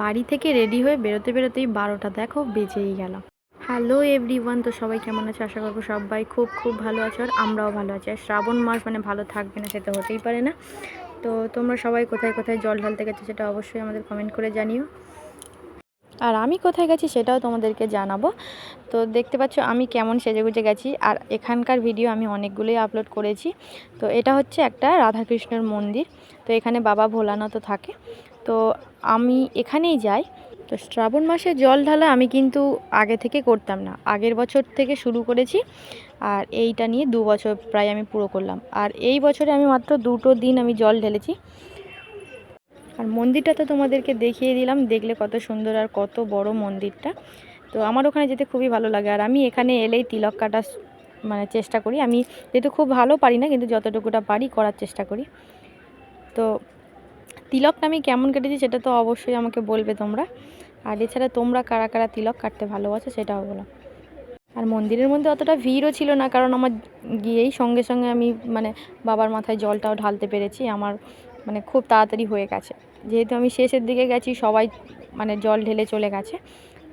বাড়ি থেকে রেডি হয়ে বেরোতে বেরোতেই বারোটা, দেখো, বেজেই গেল। হ্যালো এভরিওয়ান, তো সবাই কেমন আছে? আশা করব সবাই খুব খুব ভালো আছো আর আমরাও ভালো আছি। আর শ্রাবণ মাস মানে ভালো থাকবে না সেটা হতেই পারে না। তো তোমরা সবাই কোথায় কোথায় জল ঢালতে গেছো সেটা অবশ্যই আমাদের কমেন্ট করে জানিও। আর আমি কোথায় গেছি সেটাও তোমাদেরকে জানাব। তো দেখতে পাচ্ছ আমি কেমন সেজেগুজে গেছি। আর এখানকার ভিডিও আমি অনেকগুলোই আপলোড করেছি। তো এটা হচ্ছে একটা রাধাকৃষ্ণের মন্দির। তো এখানে বাবা ভোলানাথও থাকে। তো আমি এখানেই যাই। তো শ্রাবণ মাসে জল ঢালা আমি কিন্তু আগে থেকে করতাম না। আগের বছর থেকে শুরু করেছি আর এইটা নিয়ে দু বছর প্রায় আমি পুরো করলাম। আর এই বছরে আমি মাত্র দুটো দিন আমি জল ঢেলেছি। আর মন্দিরটা তো তোমাদেরকে দেখিয়ে দিলাম। দেখলে কত সুন্দর আর কত বড় মন্দিরটা। তো আমার ওখানে যেতে খুবই ভালো লাগে। আর আমি এখানে এলেই তিলক কাটা মানে চেষ্টা করি। আমি যেহেতু খুব ভালো পারি না, কিন্তু যতটুকুটা পারি করার চেষ্টা করি। তো তিলকটা আমি কেমন কেটেছি সেটা তো অবশ্যই আমাকে বলবে তোমরা। আর এছাড়া তোমরা কারা কারা তিলক কাটতে ভালোবাসো সেটাও বলো। আর মন্দিরের মধ্যে অতটা ভিড়ও ছিল না, কারণ আমার গিয়েই সঙ্গে সঙ্গে আমি মানে বাবার মাথায় জলটাও ঢালতে পেরেছি। আমার মানে খুব তাড়াতাড়ি হয়ে গেছে। যেহেতু আমি শেষের দিকে গেছি, সবাই মানে জল ঢেলে চলে গেছে।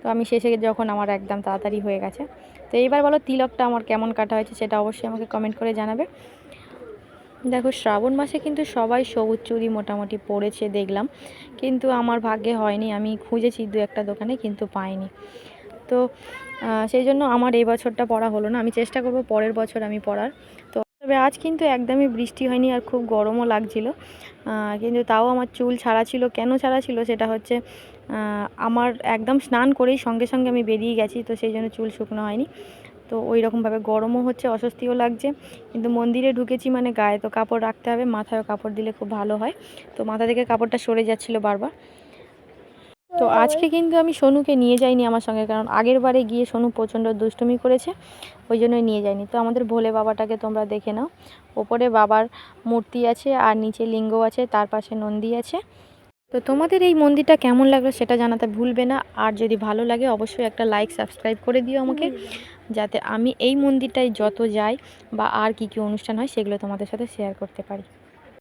তো আমি শেষে যখন আমার একদম তাড়াতাড়ি হয়ে গেছে। তো এইবার বলো তিলকটা আমার কেমন কাটা হয়েছে সেটা অবশ্যই আমাকে কমেন্ট করে জানাবে। দেখো, শ্রাবণ মাসে কিন্তু সবাই সবুজ চুরি মোটামুটি পড়েছে দেখলাম। কিন্তু আমার ভাগ্যে হয়নি, আমি খুঁজেছি দু একটা দোকানে, কিন্তু পাইনি। তো সেই জন্য আমার এই বছরটা পড়া হলো না। আমি চেষ্টা করব পরের বছর আমি পড়ার। তো, তবে আজ কিন্তু একদমই বৃষ্টি হয়নি আর খুব গরমও লাগছিল। কিন্তু তাও আমার চুল ছাড়া ছিল। কেন ছাড়া ছিল সেটা হচ্ছে আমার একদম স্নান করেই সঙ্গে সঙ্গে আমি বেরিয়ে গেছি, তো সেই জন্য চুল শুকনো হয়নি। তো ওই রকমভাবে গরমও হচ্ছে, অস্বস্তিও লাগছে। কিন্তু মন্দিরে ঢুকেছি মানে গায়ে তো কাপড় রাখতে হবে, মাথায়ও কাপড় দিলে খুব ভালো হয়। তো মাথা থেকে কাপড়টা সরে যাচ্ছিল বারবার। তো আজকে কিন্তু আমি সোনুকে নিয়ে যাইনি আমার সঙ্গে, কারণ আগের বারে গিয়ে সোনু প্রচণ্ড দুষ্টুমি করেছে, ওই জন্যই নিয়ে যাইনি। তো আমাদের ভোলে বাবাটাকে তোমরা দেখে নাও। ওপরে বাবার মূর্তি আছে, আর নিচে লিঙ্গ আছে, তার পাশে নন্দী আছে। তো তোমাদের এই মন্দিরটা কেমন লাগল সেটা জানাতে ভুলবে না। আর যদি ভালো লাগে অবশ্যই একটা লাইক সাবস্ক্রাইব করে দিও আমাকে। যাতে আমি এই মন্দিরটায় যত যাই বা আর কি কি অনুষ্ঠান হয় সেগুলো তোমাদের সাথে শেয়ার করতে পারি।